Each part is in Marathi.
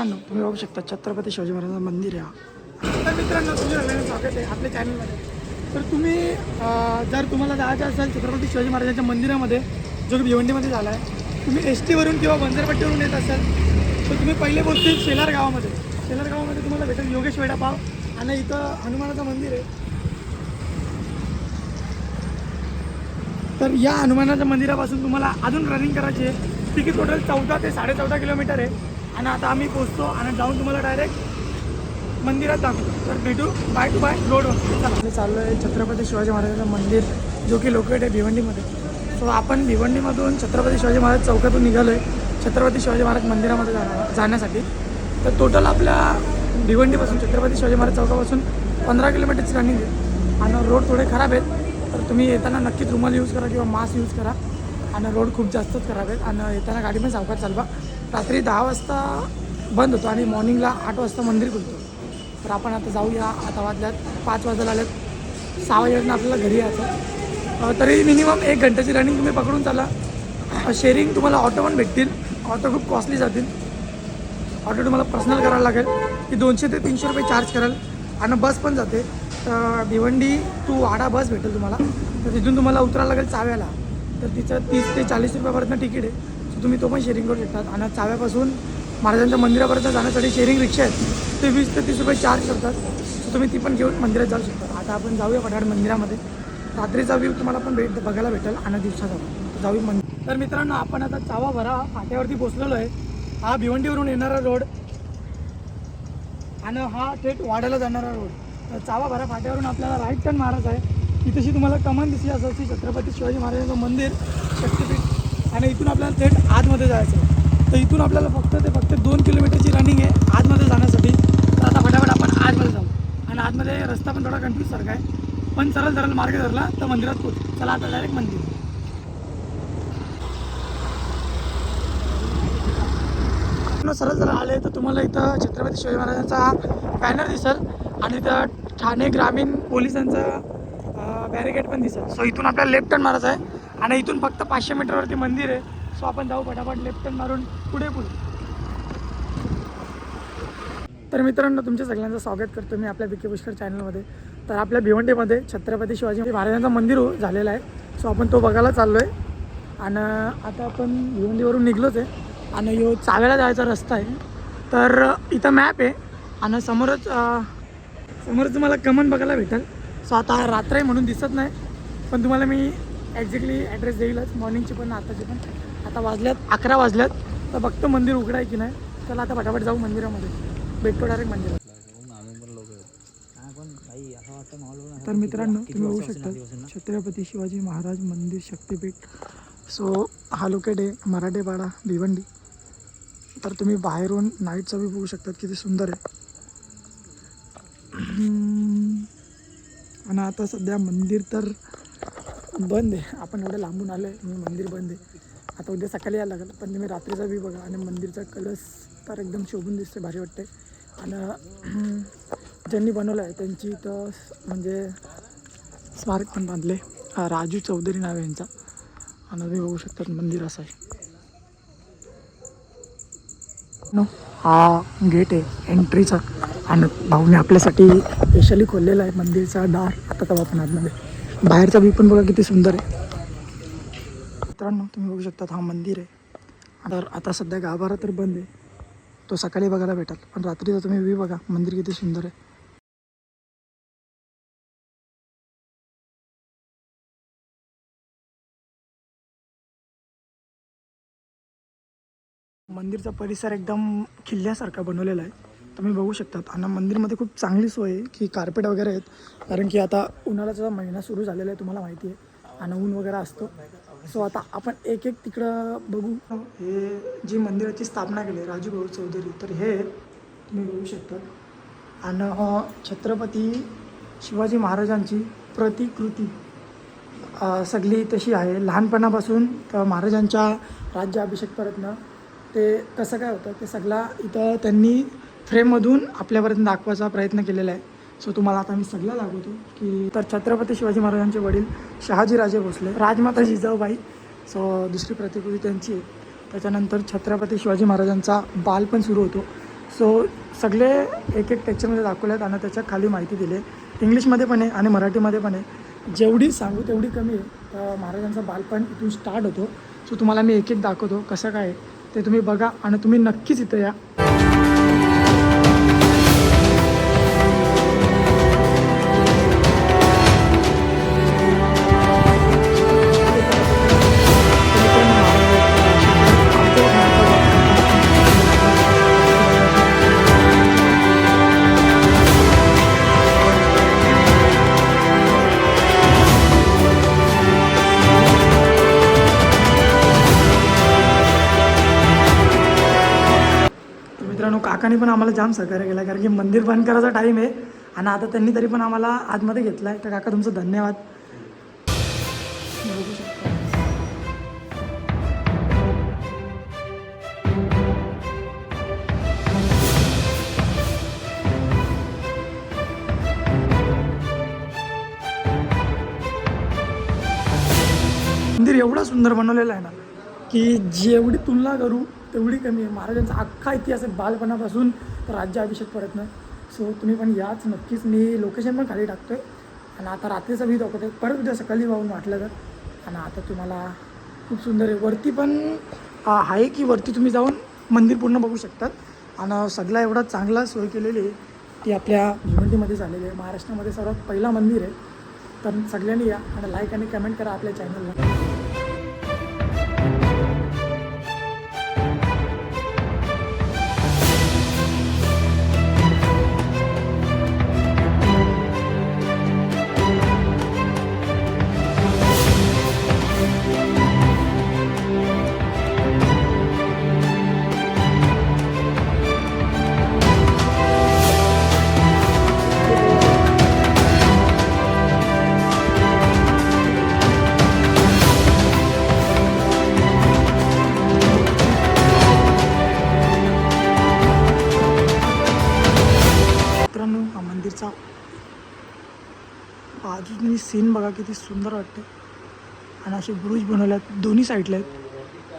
मित्रांनो तुम्ही बघू शकता छत्रपती शिवाजी महाराजांचं मंदिर आहे तर मित्रांनो तुमच्या सगळ्यांना स्वागत आहे आपल्या चॅनलमध्ये तर तुम्ही जर तुम्हाला जायचं असेल छत्रपती शिवाजी महाराजांच्या मंदिरामध्ये जो की भिवंडीमध्ये झाला आहे तुम्ही एस टीवरून किंवा बंदरपट्टीवरून येत असाल तर तुम्ही पहिले पोहोचतील शेलार गावामध्ये. शेलार गावामध्ये तुम्हाला भेटेल योगेश वेडापाव आणि इथं हनुमानाचं मंदिर आहे. तर या हनुमानाच्या मंदिरापासून तुम्हाला अजून रनिंग करायची आहे. तिकीट टोटल चौदा ते साडेचौदा किलोमीटर आहे. आणि आता आम्ही पोचतो आणि जाऊन तुम्हाला डायरेक्ट मंदिरात दाखवतो. तर भेटू. बाय टू बाय रोडवर चला. आम्ही चाललो आहे छत्रपती शिवाजी महाराजांचं मंदिर जो की लोकेट आहे भिवंडीमध्ये. सो आपण भिवंडीमधून छत्रपती शिवाजी महाराज चौकातून निघालो आहे छत्रपती शिवाजी महाराज मंदिरामध्ये जाणार जाण्यासाठी. तर टोटल आपल्या भिवंडीपासून छत्रपती शिवाजी महाराज चौकापासून पंधरा किलोमीटरची रनिंग आहे. आणि रोड थोडे खराब आहेत. तर तुम्ही येताना नक्कीच रुमाल यूज करा किंवा मास्क यूज करा. आणि रोड खूप जास्तच खराब आहेत. आणि येताना गाडी पण चालवा. रात्री दहा वाजता बंद होतो आणि मॉर्निंगला आठ वाजता मंदिर खुलतो. तर आपण आता जाऊया. आता वाजल्यात पाच वाजायला आल्यात सहा वाजेपर्यंत आपल्याला घरी यायचं तरी मिनिमम एक घंट्याची रनिंग तुम्ही पकडून चाला. शेअरिंग तुम्हाला ऑटो पण भेटतील. ऑटो खूप कॉस्टली जातील. ऑटो तुम्हाला पर्सनल करायला लागेल. की दोनशे ते तीनशे रुपये चार्ज कराल. आणि बस पण जाते. तर भिवंडी टू वाडा बस भेटेल तुम्हाला. तर तिथून तुम्हाला उतरायला लागेल चाव्याला. तर तिचं तीस ते चाळीस रुपयापर्यंत तिकीट आहे. तुम्ही तो पण शेअरिंग करू शकतात आणि चाव्यापासून महाराजांच्या मंदिरापर्यंत जाण्यासाठी शेअरिंग रिक्षा आहेत. ते वीस ते तीस रुपये चार्ज करतात. सो तुम्ही ती पण घेऊन मंदिरात जाऊ शकता. आता आपण जाऊया पठाड मंदिरामध्ये. रात्रीचा व्ह्यू तुम्हाला पण भेट बघायला भेटेल. आणि दिवसाचा जाऊ जाऊया मंदिर. तर मित्रांनो आपण आता चावा भरा. फाट्यावरती पोचलेलो आहे. हा भिवंडीवरून येणारा रोड आणि हा थेट वाड्याला जाणारा रोड तर चावा भरा. फाट्यावरून आपल्याला राईट टर्न मारायचा आहे. इथेशी तुम्हाला कमान दिसली असं छत्रपती शिवाजी महाराजांचं मंदिर. आणि इथून आपल्याला थेट आतमध्ये जायचं आहे. तर इथून आपल्याला फक्त ते फक्त दोन किलोमीटरची रनिंग आहे आतमध्ये जाण्यासाठी. तर आता फटाफट आपण आतमध्ये जाऊ. आणि आतमध्ये रस्ता पण थोडा कन्फ्यूज सारखा आहे. पण सरळ सरळ मार्ग धरला तर मंदिरात पोहोच. चला आता डायरेक्ट मंदिर. सरळ जर आले तर तुम्हाला इथं छत्रपती शिवाजी महाराजांचा बॅनर दिसेल. आणि इथं ठाणे ग्रामीण पोलिसांचा बॅरिकेड पण दिसेल. सो इथून आपल्याला लेफ्ट टर्न मारायचा आहे. आणि इथून फक्त पाचशे मीटरवरती मंदिर आहे. सो आपण जाऊ पटापट लेफ्ट टर्न मारून पुढे पुढे. तर मित्रांनो तुमच्या सगळ्यांचं स्वागत करतो मी आपल्या विके पुष्कर चॅनलमध्ये तर आपल्या भिवंडीमध्ये छत्रपती शिवाजी महाराजांचं मंदिर हो- झालेलं आहे. सो आपण तो बघायला चाललो आहे आणि आता आपण भिवंडीवरून निघलोच आहे. आणि यो चाव्याला जायचा रस्ता आहे. तर इथं मॅप आहे. आणि समोरच समोरच तुम्हाला कमन बघायला भेटेल. सो आता रात्र आहे म्हणून दिसत नाही. पण तुम्हाला मी एक्झॅक्टली ॲड्रेस देईलच. मॉर्निंगची पण आताची पण. आता वाजल्यात अकरा वाजल्यात. तर बघतो मंदिर उघडं आहे की नाही. चला आता पटापट जाऊ मंदिरामध्ये. भेटतो डायरेक्ट मंदिरात. तर मित्रांनो तुम्ही बघू शकता छत्रपती शिवाजी महाराज मंदिर शक्तिपीठ. सो हा लोकेट आहे मराठेपाडा भिवंडी. तर तुम्ही बाहेरून नाईटचा बी बघू शकतात किती सुंदर आहे. आणि आता सध्या मंदिर तर बंद आहे. आपण एवढं लांबून आलो आहे मी मंदिर बंद आहे. आता उद्या सकाळी यायला लागलं पण तुम्ही रात्रीचा बी बघा आणि मंदिरचा कलस तर एकदम शोभून दिसते भारी वाटते आणि ज्यांनी बनवलं आहे त्यांची तर म्हणजे स्मारक पण बांधले. हा राजू चौधरी नाव आहे यांचा. आणि तुम्ही बघू शकतात मंदिर असं आहे. नो हा गेट आहे एंट्रीचा आणि भाऊने आपल्यासाठी स्पेशली खोललेला आहे मंदिरचा दार. आता तर आपण आतमध्ये बाहेरचा व्ह्यू पण बघा किती सुंदर आहे. मित्रांनो तुम्ही बघू शकता हा मंदिर आहे. तर आता सध्या गाभारा तर बंद आहे. तो सकाळी बघायला भेटाल. पण रात्रीचा तुम्ही व्ह्यू बघा. मंदिर किती सुंदर आहे. मंदिरचा परिसर एकदम किल्ल्यासारखा बनवलेला आहे. तुम्ही बघू शकतात. आणि मंदिरमध्ये खूप चांगली सोय आहे की कार्पेट वगैरे आहेत. कारण की आता उन्हाळ्याचा महिना सुरू झालेला आहे तुम्हाला माहिती आहे. आणि ऊन वगैरे असतो. सो आता आपण एक एक तिकडं बघू. हे जी मंदिराची स्थापना केली आहे राजू भाऊ चौधरी तर हे तुम्ही बघू शकतात आणि छत्रपती शिवाजी महाराजांची प्रतिकृती सगळी तशी आहे. लहानपणापासून तर महाराजांच्या राज्याभिषेकपर्यंत ते कसं काय होतं ते सगळा इथं त्यांनी फ्रेममधून आपल्यापर्यंत दाखवायचा प्रयत्न केलेला आहे. सो तुम्हाला आता मी सगळं दाखवतो की तर छत्रपती शिवाजी महाराजांचे वडील शहाजीराजे भोसले राजमाता जिजाऊबाई सो दुसरी प्रतिकृती त्यांची आहे. त्याच्यानंतर छत्रपती शिवाजी महाराजांचा बाल पण सुरू होतो. सो सगळे एक एक टेक्चरमध्ये दाखवले आहेत आणि त्याच्याखाली माहिती दिली आहे. इंग्लिशमध्ये पण आहे आणि मराठीमध्ये पण आहे. जेवढी सांगू तेवढी कमी आहे. तर महाराजांचा बालपण इथून स्टार्ट होतो. सो तुम्हाला मी एक एक दाखवतो कसं काय आहे. ते तुम्ही बघा आणि तुम्ही नक्कीच इथं या. काकाने पण आम्हाला जाम सहकार्य केला कारण की मंदिर बंद करायचा टाईम आहे आणि आता त्यांनी तरी पण आम्हाला आतमध्ये घेतला आहे तर काका तुमचं धन्यवाद. मंदिर एवढं सुंदर बनवलेलं आहे ना की जेवढी तुलना करू तेवढी कमी आहे. महाराजांचा अख्खा इतिहास आहे बालपणापासून तर राज्याभिषेकपर्यंत सो तुम्ही पण याच नक्कीच. मी लोकेशन पण खाली टाकतो आहे आणि आता रात्रीचा व्ह्यू दाखवतो परत उद्या सकाळी वाहून वाटलं तर. आणि आता तुम्हाला खूप सुंदर आहे. वरती पण आहे की वरती तुम्ही जाऊन मंदिर पूर्ण बघू शकतात. आणि सगळा एवढा चांगला सोय केलेली आहे ती आपल्या भिवंडीमध्ये झालेली आहे. महाराष्ट्रामध्ये सर्वात पहिला मंदिर आहे. तर सगळ्यांनी या. आणि लाईक आणि कमेंट करा आपल्या चॅनलला बाजूनी सीन बघा किती सुंदर वाटते. आणि असे ब्रुज बनवले आहेत दोन्ही साईडला आहेत.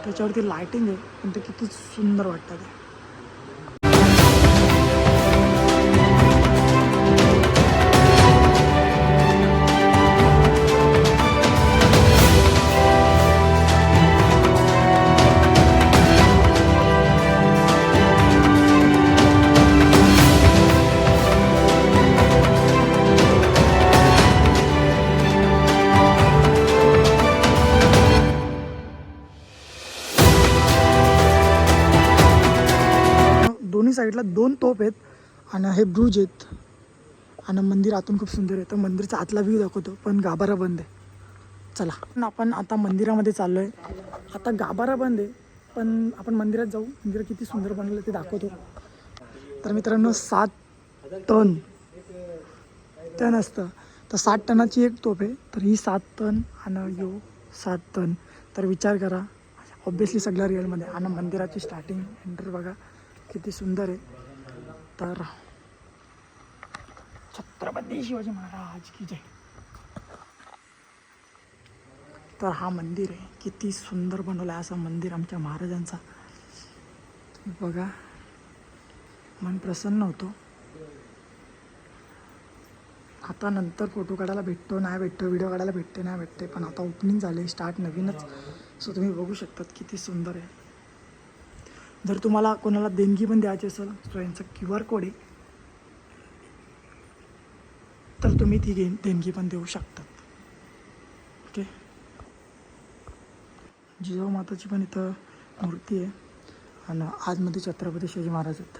त्याच्यावरती लायटिंग आहे. पण ते किती सुंदर वाटतं ते. साईडला दोन तोप आहेत आणि हे ब्रुज आहेत. आणि मंदिर आतून खूप सुंदर आहे. तर मंदिरचा आतला व्ह्यू दाखवतो पण गाभारा बंद आहे. चला. पण आपण आता मंदिरामध्ये चाललो आहे आता गाभारा बंद आहे पण आपण मंदिरात जाऊ. मंदिर किती सुंदर बनलं ते दाखवतो. तर मित्रांनो सात टन. टन असतं. तर सात टनाची एक तोप आहे तर ही सात टन आणि यो सात टन. तर विचार करा. ऑब्विसली सगळ्या रिअलमध्ये आणि मंदिराची स्टार्टिंग एंटर बघा. किती सुंदर आहे. तर छत्रपती शिवाजी महाराज की जय. तर हा मंदिर आहे. किती सुंदर बनवलं आहे असं मंदिर आमच्या महाराजांचा. बघा मन प्रसन्न होतो. आता नंतर फोटो काढायला भेटतो नाही भेटतो व्हिडिओ काढायला भेटते नाही भेटते पण आता ओपनिंग झाले स्टार्ट नवीनच. सो तुम्ही बघू शकतात किती सुंदर आहे. जर तुम्हाला कोणाला देणगी पण द्यायची असेल तर यांचा क्यू आर कोड आहे तर तुम्ही ती गे देणगी पण देऊ शकतात ओके? जिजाऊ माताची पण इथं मूर्ती आहे. आणि आजमध्ये छत्रपती शिवाजी महाराज आहेत.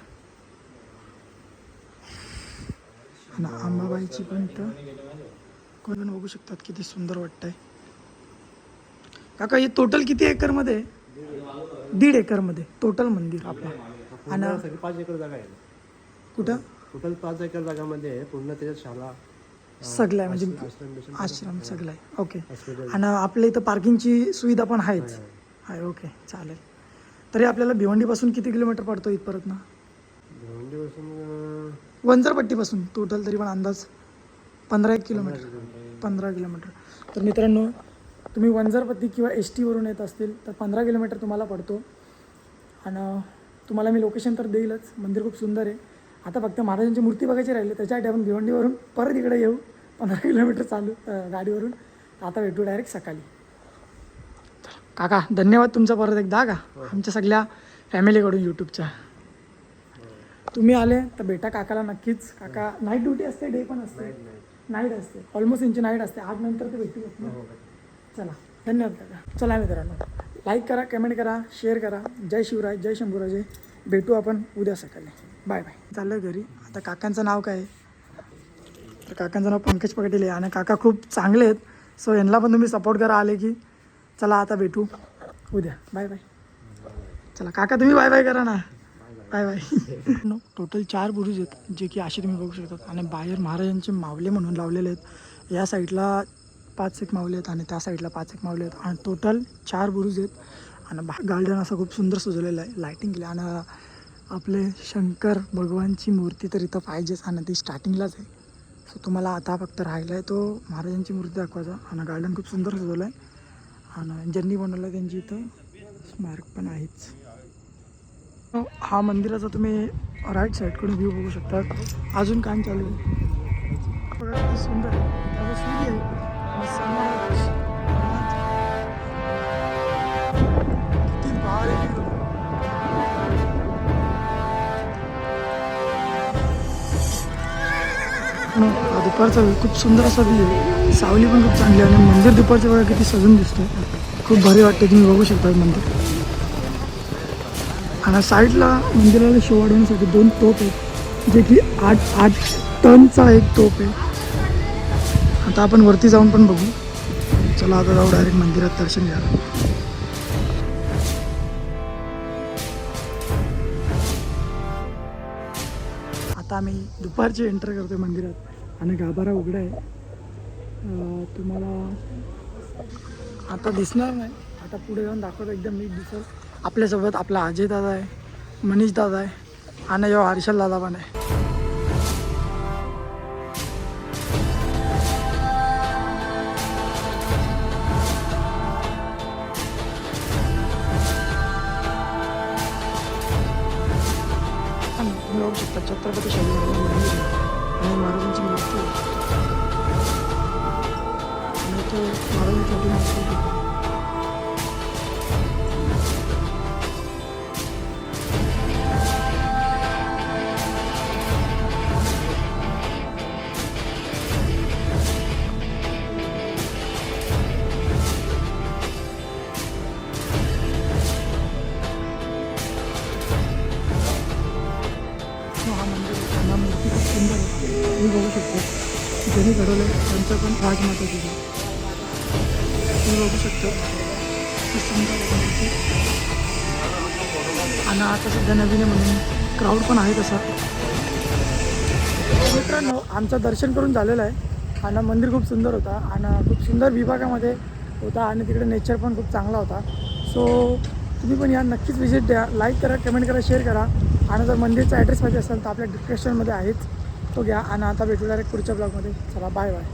आणि अंबाबाईची पण इथं कोण पण बघू शकतात किती सुंदर वाटतंय. काका हे टोटल किती एकरमध्ये आहे? दीड एकरमध्ये टोटल मंदिर आपलं. आणि सगळी पाच एकर जागा आहे. कुठं? टोटल पाच एकर जागामध्ये आहे पूर्ण त्याच्यात शाळा सगळं आहे म्हणजे आश्रम सगळं आहे. ओके आणि आपल्या इथं पार्किंगची सुविधा पण आहेच. आहे. ओके चालेल. तरी आपल्याला भिवंडीपासून किती किलोमीटर पडतो इथपर्यंत ना? भिवंडीपासून वंजरपट्टीपासून टोटल तरी पण अंदाज पंधरा एक किलोमीटर. पंधरा किलोमीटर. तर मित्रांनो तुम्ही वंजरपट्टी किंवा एस टीवरून येत असतील तर पंधरा किलोमीटर तुम्हाला पडतो. आणि तुम्हाला मी लोकेशन तर देईलच. मंदिर खूप सुंदर आहे. आता फक्त महाराजांची मूर्ती बघायची राहिली त्याच्यासाठी आपण भिवंडीवरून परत इकडे येऊ. पंधरा किलोमीटर चालू गाडीवरून. आता भेटू डायरेक्ट सकाळी. काका धन्यवाद तुमचा परत एकदा का? आमच्या सगळ्या फॅमिलीकडून यूट्यूबच्या तुम्ही आले तर बेटा काकाला नक्कीच. काका नाईट ड्युटी असते डे पण असते. नाईट असते. ऑलमोस्ट यांची नाईट असते. आठ नंतर ते भेटू ना चला धन्यवाद दादा. चला मित्रांनो लाईक करा कमेंट करा शेअर करा. जय शिवराय जय शंभूराजे. भेटू आपण उद्या सकाळी. बाय बाय चाललं घरी. आता काकांचं नाव काय आहे? तर काकांचं नाव पंकज पाटील आहे. आणि काका खूप चांगले आहेत. सो यांना पण तुम्ही सपोर्ट करा आले की. चला आता भेटू. उद्या. बाय बाय चला काका तुम्ही बाय बाय करा ना. बाय बाय नो टोटल चार बुरुज आहेत जे की असे तुम्ही बघू शकता आणि बाहेर महाराजांचे मावले म्हणून लावलेले आहेत. या साईडला पाच एक मावले आहेत आणि त्या साईडला पाच एक मावले आहेत. आणि टोटल चार बुरुज आहेत. आणि बा गार्डन असं खूप सुंदर सजवलेलं आहे. लायटिंग केली. आणि आपले शंकर भगवानची मूर्ती तर इथं पाहिजेच. आणि ती स्टार्टिंगलाच आहे. सो तुम्हाला आता फक्त राहिला आहे तो महाराजांची मूर्ती दाखवायचा. आणि गार्डन खूप सुंदर सजवलं आहे. आणि ज्यांनी बनवलं आहे त्यांची इथं स्मारक पण आहेच. हा मंदिराचा तुम्ही राईट साईडकडून व्ह्यू बघू शकता. अजून काम चालू आहे? बघा किती सुंदर आहे. त्याचा सूर्य आहे. दुपारचा वेळ खूप सुंदर असा व्ह्यू आहे. सावली पण खूप चांगली आहे आणि मंदिर दुपारच्या वेळा किती सजून दिसतंय. खूप भारी वाटतं तुम्ही बघू शकता मंदिर. आणि साईडला मंदिराला शो वाढवण्यासाठी दोन तोप आहेत. जे की आठ आठ टनचा एक तोप आहे. आता आपण वरती जाऊन पण बघू. चला आता जाऊ डायरेक्ट मंदिरात दर्शन घ्यायला. आता आम्ही दुपारची एंटर करतोय मंदिरात आणि गाभारा उघडा आहे. तुम्हाला आता दिसणार नाही. आता पुढे जाऊन दाखवतो एकदम नीट दिसत आपल्यासोबत आपला अजय दादा आहे मनीष दादा आहे आणि यो हर्षल दादा पण आहे. तुम्ही बघू शकता छत्रपती शाहू महाराज मंदिर आहे आणि महाराजांची आणि आता सध्या नवीन म्हणून क्राऊड पण आहे तसा. मित्रांनो आमचं दर्शन करून झालेलं आहे. आणि मंदिर खूप सुंदर होता आणि खूप सुंदर विभागामध्ये होता आणि तिकडे नेचर पण खूप चांगला होता. सो तुम्ही पण या नक्कीच व्हिजिट द्या. लाईक करा कमेंट करा शेअर करा. आणि जर मंदिरचा ॲड्रेस पाहिजे असेल तर आपल्या डिस्क्रिप्शनमध्ये आहेच. तो घ्या. आणि आता भेटू डायरेक्ट पुढच्या ब्लॉगमध्ये चला बाय बाय